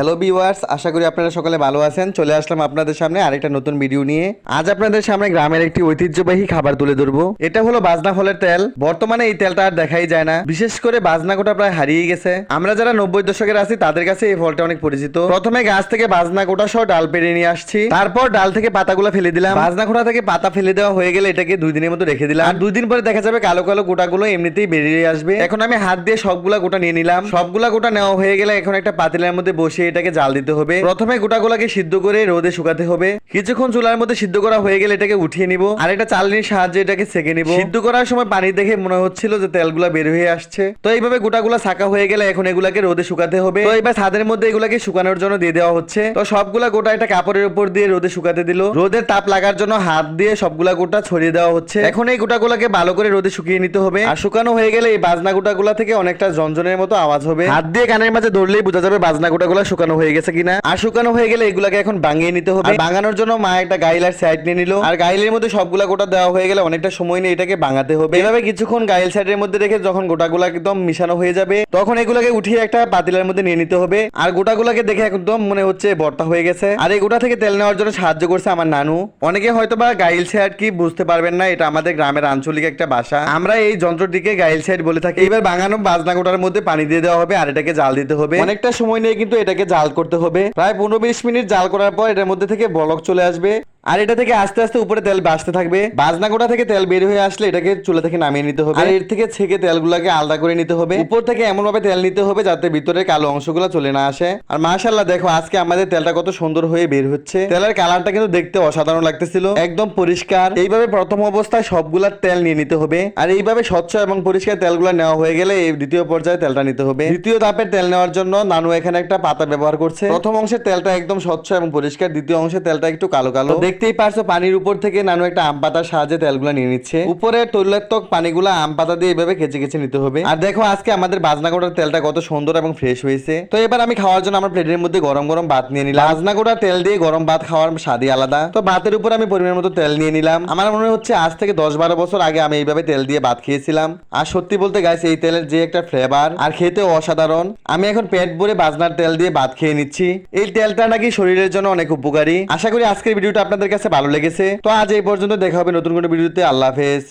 Hello viewers আশা করি আপনারা সকালে ভালো আছেন। চলে আসলাম আপনাদের সামনে আরেকটা নতুন ভিডিও নিয়ে। আজ আপনাদের সামনে গ্রামের একটি ঐতিহ্যবাহী খাবার তুলে ধরবো। এটা হলো বাজনা ফলের তেল। বর্তমানে এই তেলটা আর দেখাই যায় না। বিশেষ করে বাজনা গোটা প্রায় হারিয়ে গেছে। আমরা যারা নব্বই দশকের আছি, তাদের কাছে এই ফলটা অনেক পরিচিত। প্রথমে গাছ থেকে বাজনা গোটা সহ ডাল পেড়ে নিয়ে আসছি। তারপর ডাল থেকে পাতাগুলো ফেলে দিলাম। বাজনা গোটা থেকে পাতা ফেলে দেওয়া হয়ে গেলে এটাকে দুই দিনের মতো রেখে দিলাম। আর দুই দিন পরে দেখা যাবে কালো কালো গোটাগুলো এমনিতেই বেরিয়ে আসবে। এখন আমি হাত দিয়ে সবগুলা গোটা নিয়ে নিলাম। সবগুলা গোটা নেওয়া হয়ে গেলে এখন একটা পাতিলের মধ্যে বসিয়ে এটাকে জাল দিতে হবে। প্রথমে গোটাগুলাকে সিদ্ধ করে রোদে শুকাতে হবে। কিছুক্ষণ চুলার মধ্যে সিদ্ধ করা হয়ে গেলে এটাকে উঠিয়ে নিব। আর একটা চালনির সাহায্যে এটাকে সেকে নিব। সিদ্ধ করার সময় পানি দেখে মনে হচ্ছিল যে তেলগুলা বের হয়ে আসছে। তো এইভাবে গোটাগুলা ছাকা হয়ে গেলে এখন এগুলাকে রোদে শুকাতে হবে। তো এবার ছাদের মধ্যে এগুলাকে শুকানোর জন্য দিয়ে দেওয়া হচ্ছে। তো সবগুলা গোটা একটা কাপড়ের উপর দিয়ে রোদে শুকাতে দিল। রোদের তাপ লাগার জন্য হাত দিয়ে সবগুলা গোটা ছড়িয়ে দেওয়া হচ্ছে। এখন এই গোটাগুলাকে ভালো করে রোদে শুকিয়ে নিতে হবে। আর শুকানো হয়ে গেলে এই বাজনা গোটাগুলা থেকে অনেকটা জঞ্জনের মতো আওয়াজ হবে। হাত দিয়ে কানের মাঝে ধরলেই বোঝা যাবে বাজনা গোটাগুলা শুকানো হয়ে গেছে কিনা? আর শুকানো হয়ে গেলে এগুলাকে এখন ভাঙিয়ে নিতে হবে। ভাঙানোর জন্য মা একটা গাইলার সাইড নিয়ে নিল। আর গাইলের মধ্যে সবগুলা গোটা দেওয়া হয়ে গেলে অনেকটা সময় নিয়ে এটাকে ভাঙাতে হবে। এভাবে কিছুক্ষণ গাইল সাইডের মধ্যে রেখে যখন গোটাগুলা একদম মিশানো হয়ে যাবে, তখন এগুলাকে উঠিয়ে একটা পাতিলের মধ্যে নিয়ে নিতে হবে। আর গোটাগুলাকে দেখে একদম মনে হচ্ছে বর্তা হয়ে গেছে। আর এই গোটা থেকে তেল নেওয়ার জন্য সাহায্য করছে আমার নানু। অনেকে হয়তো বা গাইল সাইড কি বুঝতে পারবেন না, এটা আমাদের গ্রামের আঞ্চলিক একটা বাসা আমরা এই যন্ত্রটিকে গাইল সাইড বলে থাকি। এবার বাঙানো বাজনা গোটার মধ্যে পানি দিয়ে দেওয়া হবে, আর এটাকে জাল দিতে হবে। অনেকটা সময় নিয়ে কিন্তু এটাকে জাল করতে হবে। প্রায় পনেরো বিশ মিনিট জাল করার পর এটার মধ্যে থেকে বলক চলে আসবে। আর এটা থেকে আস্তে আস্তে উপরে তেল বাসতে থাকবে। বাজনা গোটা থেকে তেল বের হয়ে আসলে এটাকে চুলা থেকে নামিয়ে নিতে হবে। আর এর থেকে ছেঁকে তেলগুলোকে আলাদা করে নিতে হবে। উপর থেকে এমন ভাবে তেল নিতে হবে যাতে ভিতরে কালো অংশগুলো চলে না আসে। আর মাশাল্লাহ দেখো আজকে আমাদের তেলটা কত সুন্দর হয়ে বের হচ্ছে। তেলের কালারটা কিন্তু দেখতে অসাধারণ লাগতেছিল। একদম পরিষ্কার। এইভাবে প্রথম অবস্থায় সবগুলা তেল নিয়ে নিতে হবে। আর এইভাবে স্বচ্ছ এবং পরিষ্কার তেলগুলো নেওয়া হয়ে গেলে এই দ্বিতীয় পর্যায়ে তেলটা নিতে হবে। দ্বিতীয় ধাপের তেল নেওয়ার জন্য নানু এখানে একটা পাতা ব্যবহার করছে। প্রথম অংশের তেলটা একদম স্বচ্ছ এবং পরিষ্কার। দ্বিতীয় অংশের তেলটা একটু কালো কালো। দেখতেই পারছ, পানির উপর থেকে নানু একটা আম পাতার সাহায্যে তেলগুলো নিয়ে নিচ্ছে। উপরে তৈলাত্মক পানিগুলো আম পাতা দিয়ে এভাবে কেচে কেচে নিতে হবে। আর দেখো, আজকে আমাদের বাজনা গোটার তেলটা কত সুন্দর এবং ফ্রেশ হয়েছে। তো এবার আমি খাওয়ার জন্য আমার প্লেটের মধ্যে গরম গরম ভাত নিয়ে নিলাম। বাজনা গোটার তেল দিয়ে গরম ভাত খাওয়ার স্বাদই আলাদা। তো ভাতের উপর আমি পরিমাণ মতো তেল নিয়ে নিলাম। আমার মনে হচ্ছে আজ থেকে দশ বারো বছর আগে আমি এইভাবে তেল দিয়ে ভাত খেয়েছিলাম। আর সত্যি বলতে গাইছে এই তেলের যে একটা ফ্লেভার আর খেতে অসাধারণ। আমি এখন পেট ভরে বাজনার তেল দিয়ে ভাত খেয়ে নিচ্ছি। এই তেলটা নাকি শরীরের জন্য অনেক উপকারী। আশা করি আজকের ভিডিওটা আপনাদের কাছে ভালো লেগেছে। তো আজ এই পর্যন্ত দেখা হবে নতুন কোনো ভিডিওতে। আল্লাহ হাফেজ।